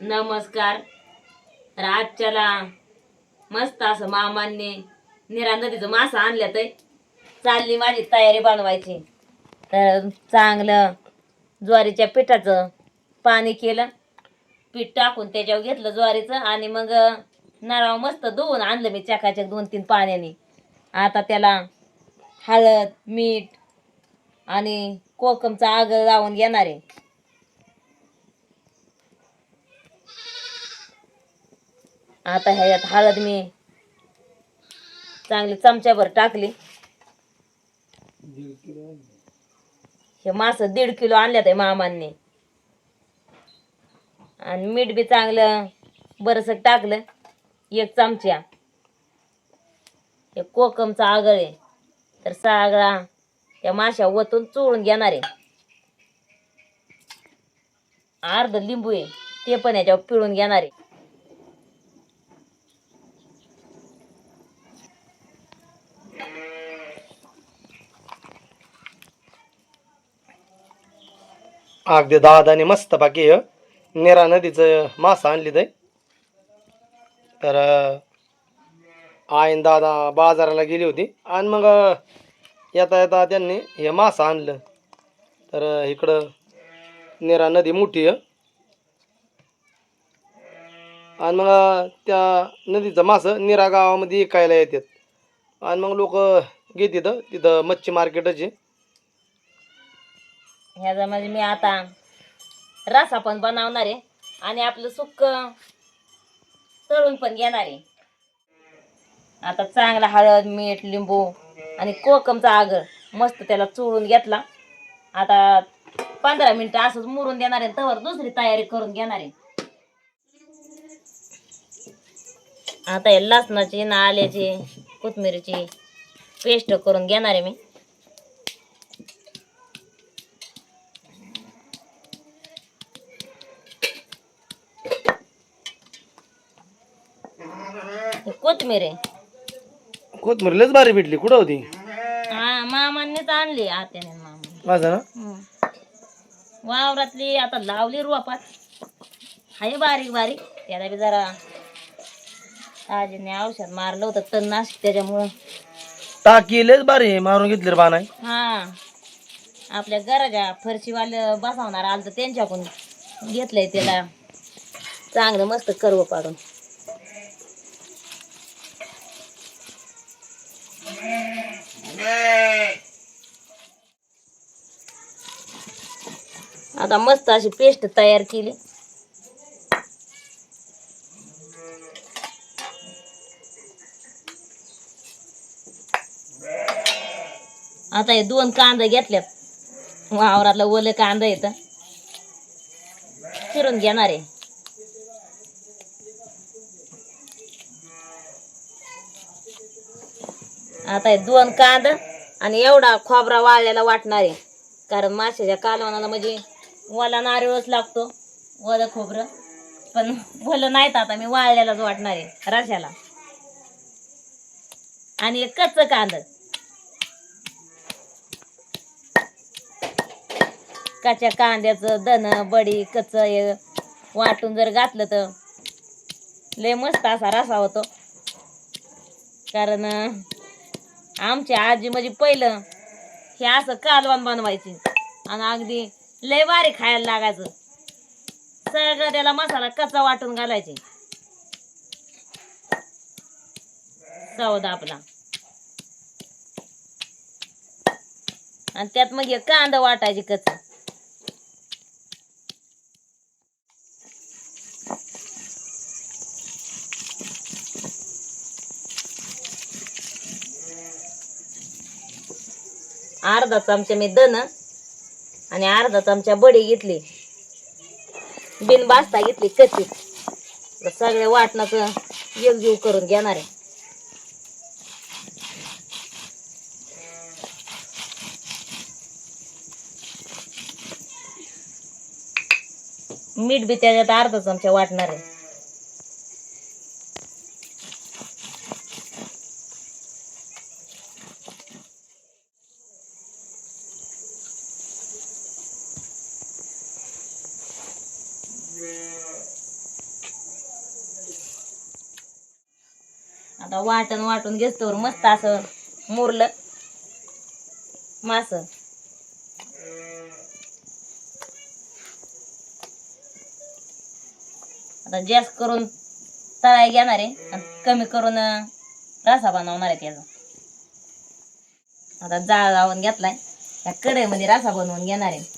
नमस्कार. तर आजच्याला मस्त असं मामांनी निरा नदीचं मासा आणल्या तर चालली माझी तयारी बनवायची. तर चांगलं ज्वारीच्या पिठाचं पाणी केलं. पीठ टाकून त्याच्यावर घेतलं ज्वारीचं आणि मग नारळ मस्त धुवून आणलं मी चकाचक दोन तीन पाण्याने. आता त्याला हळद मीठ आणि कोकमचा आग लावून घेणार आहे. आता ह्याच्यात हळद मी चांगली चमच्याभर टाकली. हे मास दीड किलो आणल्यात आहे मामांनी. आणि मीठ बी चांगलं बरंसं टाकलं एक चमच्या हे कोकमचा आगळ आहे. तर सागळा त्या माश्या वतून चोळून घेणार आहे. अर्ध लिंबू आहे ते पण याच्यावर पिळून घेणार आहे. अगदी दहादाने मस्त बाकी नेरा नदीचं मासा आणली ते. तर आईन दादा बाजाराला गेली होती. आणि मग येता येता त्यांनी हे मासा आणलं. तर इकडं नेरा नदी मोठी आहे आणि मग त्या नदीचं मासं निरा गावामध्ये विकायला येतात. आणि मग लोक घेतात तिथं मच्छी मार्केटची. ह्याचा म्हणजे मी आता रसा पण बनवणार आहे. आणि आपलं सुक्क तळून पण घेणार आहे. आता चांगला हळद मीठ लिंबू आणि कोकमचा आगर मस्त त्याला चोळून घेतला. आता पंधरा मिनिटं असंच मुरून देणार आहे. तवर दुसरी तयारी करून घेणार आहे. आता हे लसणाची ना आल्याची कोथमिरीची पेस्ट करून घेणार आहे मी हे कोथमीर आहे. कोथमीर लयच भारी भेटली. कुठं होती? हा मामांनीच आणली आत्याने आणि मामा माझं ना? वावरातली आता लावली रोपात हाय बारीक बारीक. त्याला बी जरा आजीने औषध मारलं होतं तणनाश त्याच्यामुळं. टाकी लयच भारी आहे मारून घेतली रे बाणाय हा. आपल्या घराच्या फरशीवाले बसवणार आलं तर त्यांच्याकडून घेतलंय त्याला. चांगलं मस्त करव पाडून. आता मस्त अशी पेस्ट तयार केली. आता हे दोन कांदा घेतल्यात. वावरातला ओले कांदा येतं फिरून घेणार आहे. आता हे दोन कांद आणि एवढा खोबरा वाळलेला वाटणार आहे. कारण माशाच्या कालवणाला म्हणजे ओला नारळच लागतो ओलं खोबरं. पण ओलं नाहीत आता मी वाळलेलाच वाटणार आहे रशाला आणि एक कच्चं कांद. कच्च्या कांद्याचं दन बडी कच्च हे वाटून जर घातलं तर लय मस्त असा रसा होतो. कारण आमची आजी म्हणजे पहिलं हे असं कालवण बनवायची. आणि अगदी लय भारी खायला लागायचं. सगळं त्याला मसाला कच्चा वाटून घालायचे. चौदा आपला. आणि त्यात मग हे कांदा वाटायचे कच्चा. अर्धा चमचा मी दन आणि अर्धा चमचा बडी घेतली. बिन बास्ता घेतली कच्ची. सगळ्या वाटणाचं एकजीव करून घेणार आहे. मीठ बी त्याच्यात अर्धा चमचा वाटणार आहे. वाटण वाटून घेतोवर मस्त असं मुरलं. मास. आता जास्त करून तळाय घेणार आहे. आणि कमी करून रासा रसा बनवणार आहे त्याचा. आता जाळ लावून घेतलाय. त्या कढईमध्ये रसा बनवून घेणार आहे.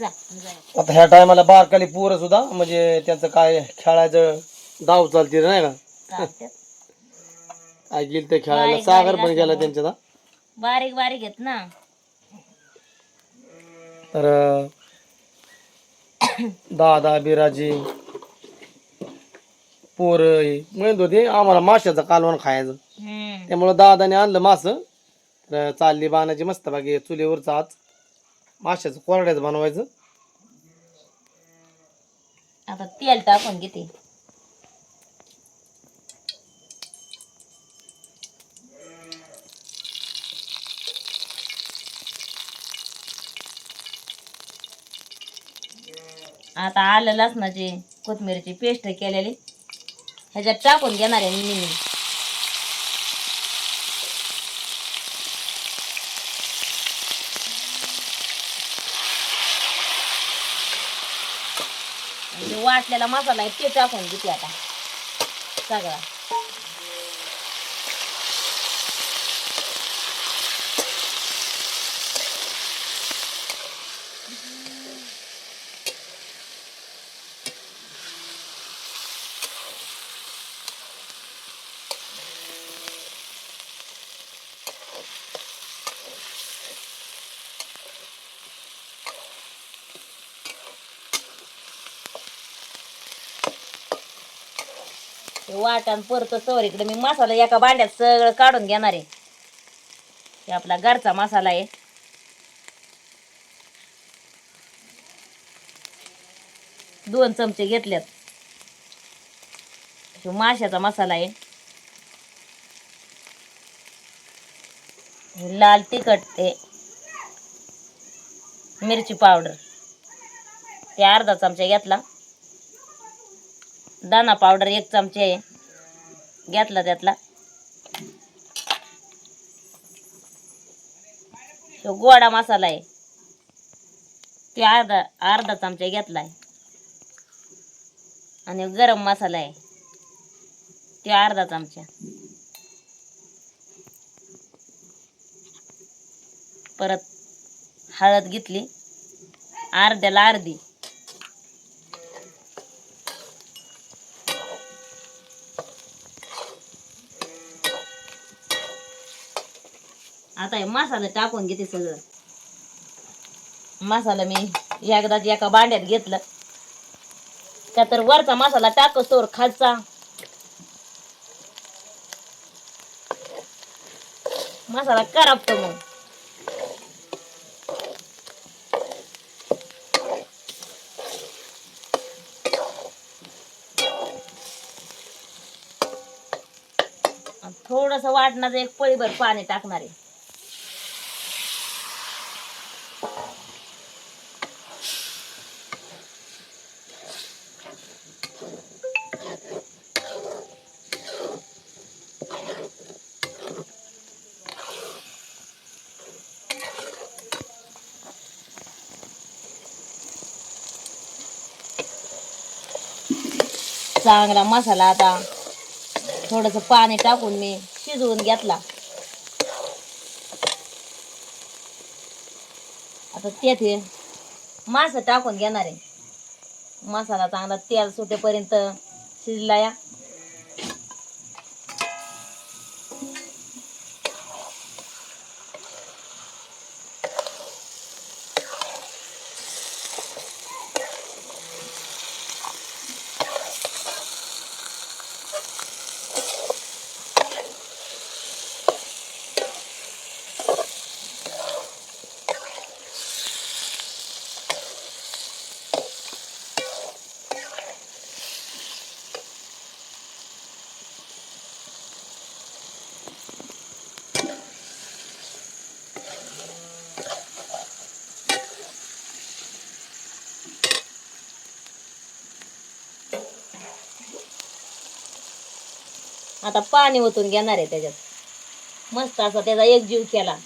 जा जा. आता ह्या टायमाला बारकाली पोरं सुद्धा म्हणजे त्यांचं काय खेळायचं डाव चालते नाही का? चालतंय. गेल ते खेळायला. बारीक सागर बारीक पण गेला. त्यांच्या बारीक बारीक आहेत ना. तर अं, दादा बिराजी पोर म्हणत होते आम्हाला माशाचं कालवण खायचं. हम्म. त्यामुळं दादाने आणलं मास. तर चालली बाणाची मस्त बाकी चुलीवरचं आज. माशाचं कोरड्याचं बनवायचं. आता तेल टाकून घेते. आता आलं लसणाची कोथमिरीची पेस्ट केलेली. ह्याच्यात टाकून घेणार आहे मी वाटलेला मसाला आहे ते टाकून घेते आता. सगळा. वाटण परत सवर इकडे. मी मसाला एका भांड्यात सगळं काढून घेणार आहे. हे आपला घरचा मसाला आहे. दोन चमचे घेतल्यात. माश्याचा माशाचा मसाला आहे. लाल तिखट ते मिरची पावडर. ते अर्धा चमचा घेतला. दाना पावडर एक चमचे आहे घेतला त्यातला. तो गोडा मसाला आहे. ते अर्धा अर्धा चमचा घेतला आहे आणि गरम मसाला आहे. ते अर्धा चमचा. परत हळद घेतली. अर्ध्याला अर्धी. आता हे मसाला टाकून घेते सगळं. मसाला मी एकदाच एका भांड्यात घेतलं. का तर वरचा मसाला टाकस खालचा. मसाला करापतो मग. थोडस वाटणाचं एक पळीभर पाणी टाकणार आहे. चांगला मसाला आता. थोडस पाणी टाकून मी शिजवून घेतला. आता तेथे मास टाकून घेणार आहे. मसाला चांगला तेल सुटेपर्यंत शिजला या. आता पाणी ओतून घेणार आहे त्याच्यात. मस्त असा त्याचा एक जीव केला.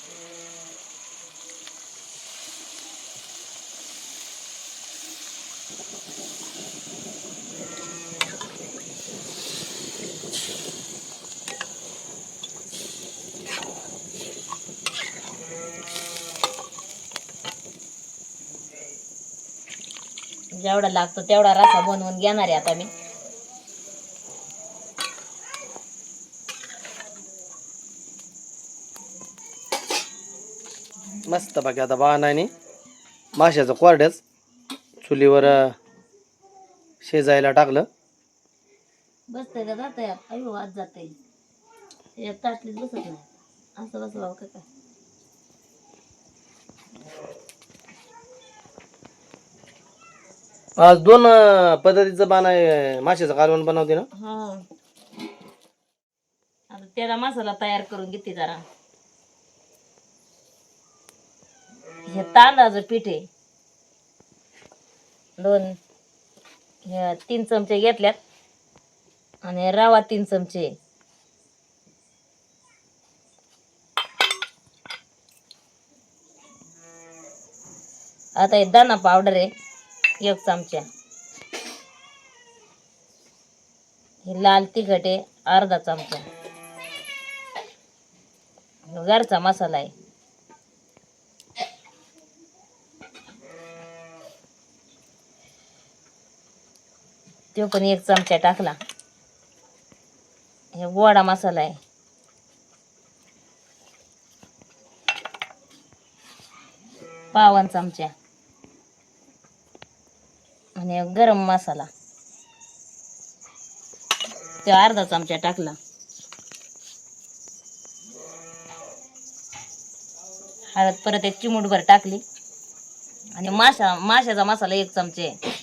जेवढा लागतो तेवढा रसा बनवून घेणार आहे आता मी. मस्त बाकी आता बाणाने माशाचं कोरड्याच चुलीवर शिजायला टाकलं. बसतंय का जात आज जाते एक ताटलीत बसत नाही. असं बसवावं का काय? आज दोन पद्धतीचं बाण आहे माशाचं कालवण बनवते ना? हा. आता त्याला मसाला तयार करून घेते जरा. हे तांदळाचं पीठ आहे. दोन तीन चमचे घेतल्यात. आणि रवा तीन चमचे. आता हे दाना पावडर आहे एक चमचा. हे लाल तिखट आहे अर्धा चमचा. घरचा मसाला आहे. तो पण एक चमचा टाकला. हे गोडा मसाला आहे. पावन चमचा. आणि गरम मसाला. तो अर्धा चमचा टाकला. हळद परत एक चिमूटभर टाकली. आणि माशा माशाचा मसाला एक चमचे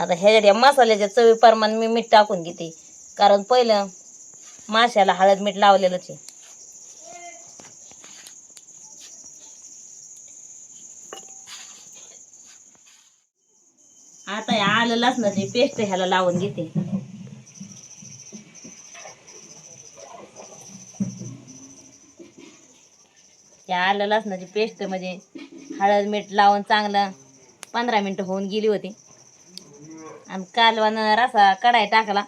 आता ह्याच्यात मसाल्याच्या चवी प्रमाण मी मीठ टाकून घेते. कारण पहिलं माशाला हळद मीठ लावलेलंच आहे. आता या आलं लसणाची पेस्ट ह्याला लावून घेते. ह्या आलं लसणाची पेस्ट म्हणजे हळद मीठ लावून चांगलं पंधरा मिनटं होऊन गेली होती. आणि कालवानं रसा कढाई टाकला.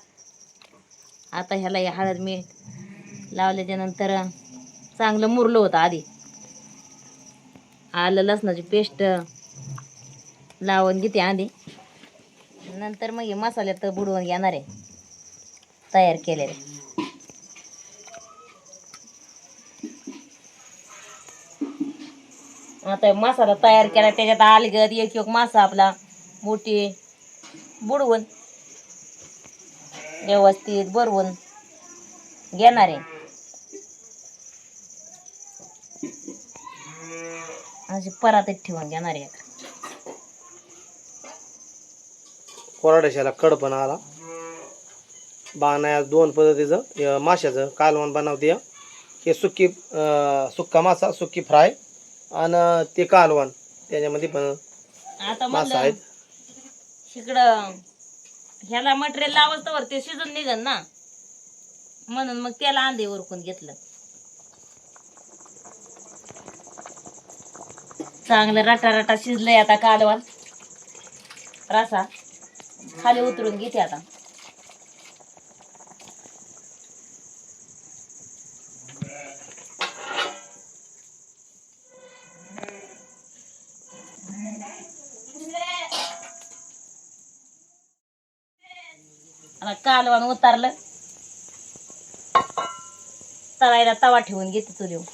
आता ह्याला हे हळद मीठ लावल्याच्यानंतर चांगलं मुरलं होतं आधी. आलं लसणाची पेस्ट लावून घेते आधी. नंतर मग हे मसाल्यात बुडवून घेणार आहे. तयार केलेले. आता मसाला तयार केला त्याच्यात आलगद एक एक मासा आपला मोठी बुडवून. व्यवस्थित भरवून घेणार आहे. अशी परातीत ठेवून घेणार आहे. कोरड्याशाला कडपण आला. बाणा दोन पद्धतीचं माशाचं कालवण बनवते. हे सुकी सुक्का मासा सुकी फ्राय आणि ते कालवण. त्याच्यामध्ये पण मासा आहेत. इकडं ह्याला मटेरियल लावत ते शिजून निघन ना. म्हणून मग त्याला आंधे उरकून घेतलं. चांगलं रटा रटा शिजलंय आता कालवण. रसा. खाली उतरून घेते आता. आता कालवान उतारलं. तळायला तवा ठेवून घेते चुलीवर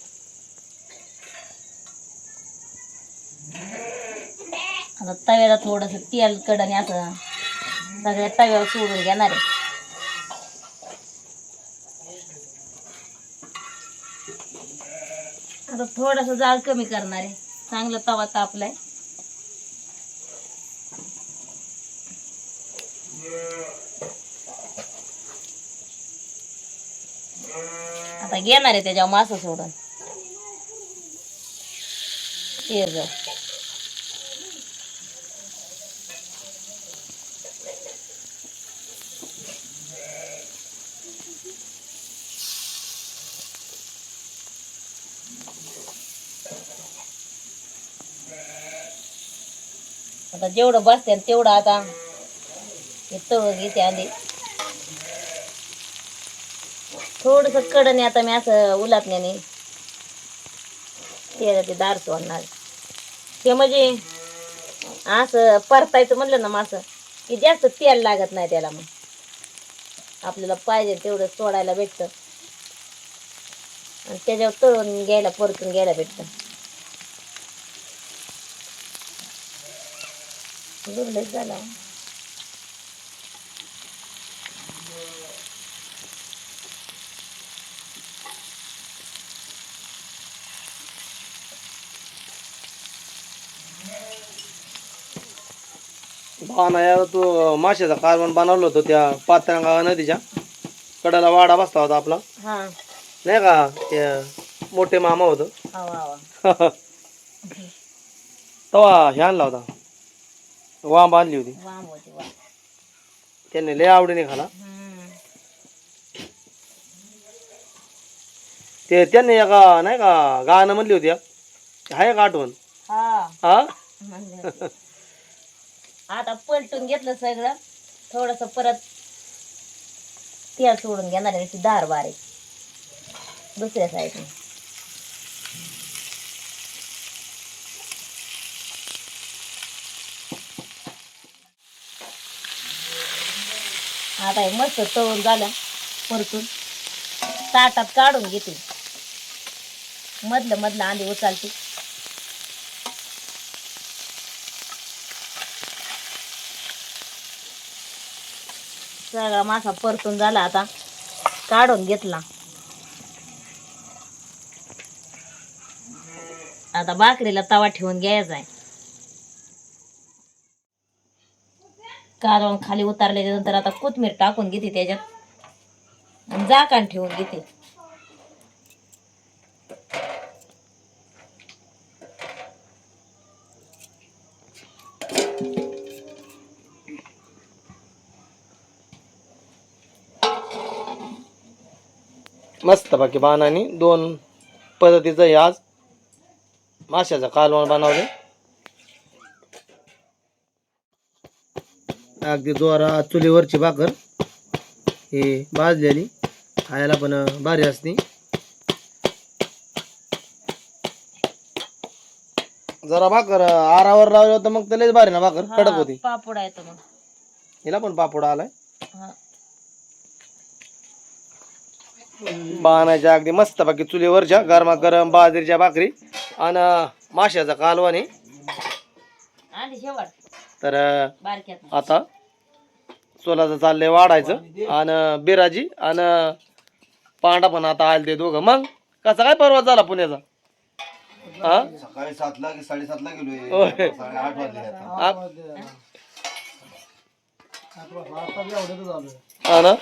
आता तव्याला थोडस तेल कडणी असं सगळ्या तव्यावर सोडून घेणार आहे. आता थोडस जाळ कमी करणार आहे. चांगला तवा तापलाय. आता घेणार आहे त्याच्यावर मासा सोडून. ते आता जेवढं बसते तेवढं आता तळं घेते आधी. थोडस कडने आता मी असं उलापण्याने. ते ते दार सोडणार. ते म्हणजे असं परतायचं म्हणलं ना मासं की जास्त तेल लागत नाही त्याला मग. आपल्याला पाहिजे तेवढं सोडायला भेटतं. आणि त्याच्यावर तळून घ्यायला परतून घ्यायला भेटतं. झाला. बाणाया तो माशाचा कारवण बनवलं होतं त्या पात्रंगा नदीच्या. कडाला वाडा बसला होता आपला. हा. नाही का? ते मोठे मामा होतं. तवा हे आणला होता. होती. वाम होती वा त्यांनी लय आवडीने खाला. ते त्यांनी एका नाही का गाणं म्हणली होती. आहे का आठवण. हा. होते. आता पलटून घेतलं सगळं. थोडस परत तेल सोडून घेणार आहे दार बारीक दुसऱ्या साईडने आता हे मस्त तळून झालं परतून. ताटात काढून घेते. मधलं मधलं आंधी उचलते. सगळा मासा परतून झाला आता. काढून घेतला. आता भाकरीला तवा ठेवून घ्यायचा आहे. काढून खाली उतारल्याच्या नंतर आता कोथमीर टाकून घेते त्याच्यात. आणि झाकण ठेवून घेते. मस्त बाकी बाणाने दोन पद्धतीचं हे आज. माशाचं कालवण बनवले. अगदी जोरा चुलीवरची भाकर. हे भाजलेली. खायला पण भारी असते. जरा भाकर आरावर लावलं तर मग त्यालाच भारी ना भाकर. कडक होती. पापड आहे मग. हिला पण पापड आलाय. हा. बाणाच्या अगदी मस्त बाकी चुलीवरच्या गरमा गरम बाजरीच्या भाकरी आणि माशाचा कालवण. आहे आणि शेवट. तर बारक्यात. आता सोलाचं चाललंय वाढायचं आणि बिराजी आणि पांडा पण आता आले ते दोघं. मग कसा काय परवा झाला पुण्याचा? हा? सकाळी सातला की साडेसातला गेलोय. होय. साडेआठ वाजले. हा ना?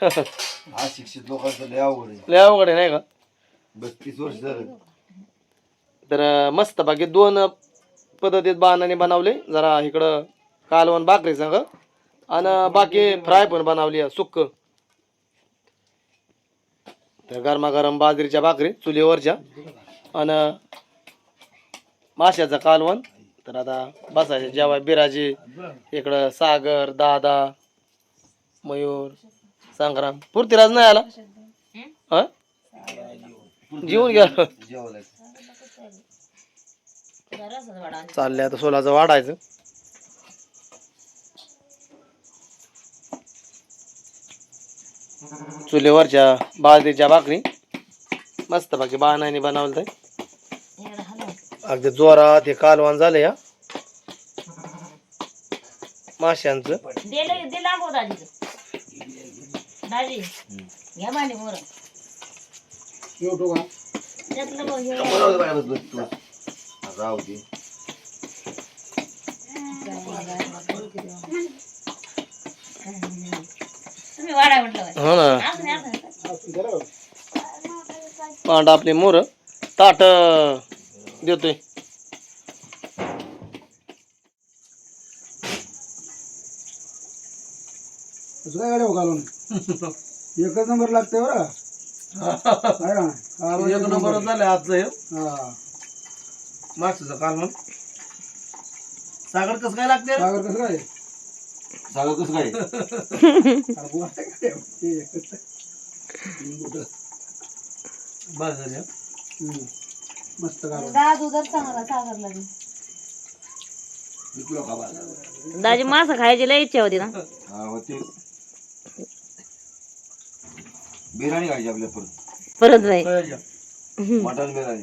शिक्षित लोकांचं लय अवघड आहे. लय अवघड आहे नाही का? बत्तीस वर्ष झालं. तर मस्त बाकी दोन पद्धतीत बाणाने बनवले. जरा इकडं कालवण भाकरी संग. आणि बाकी फ्राय पण बनवली सुक्क. तर गरमागरम बाजरीच्या भाकरी चुलीवरच्या. आणि माशाचं कालवण. तर आता बसायचे जेव्हा बिराजी. इकडं सागर दादा मयूर. संग्राम. पुरतीराज नाही आला? हा? जेवून गेला. चाललंय आता सोलाचं वाढायचं. चुलीवरच्या बाजरीच्या भाकरी. मस्त बाकी बाणाने बनवलं अगदी जोरात हे कालवान झालं या माशांचं. दाजी दाजी घ्या माने मोर त्यातलं बघ हे राहू दे. तुम्ही वाडा म्हटलं होय. हो ना. असं नाही, असं नाही. पांडा आपली मोर ताट देतोय. काय गाडी घालून. एकच नंबर लागते बरं. काय नाही? एक नंबर झालं आजचं हे. हा. माशाचं कालवण सागर कसं काय लागते सागर कसं काय? सांगा कसं काय? अरे बुवा, काय काय? ते एकच. आहे. लिंबूचं. बस झाली. हं. हम्म. मस्त दादू जर चांगला सागरला दाजी मासा खायची लय इच्छा होती ना. हा होते. बिर्याणी खायची आपल्या परत. परत नाही. मटन बिर्याणी.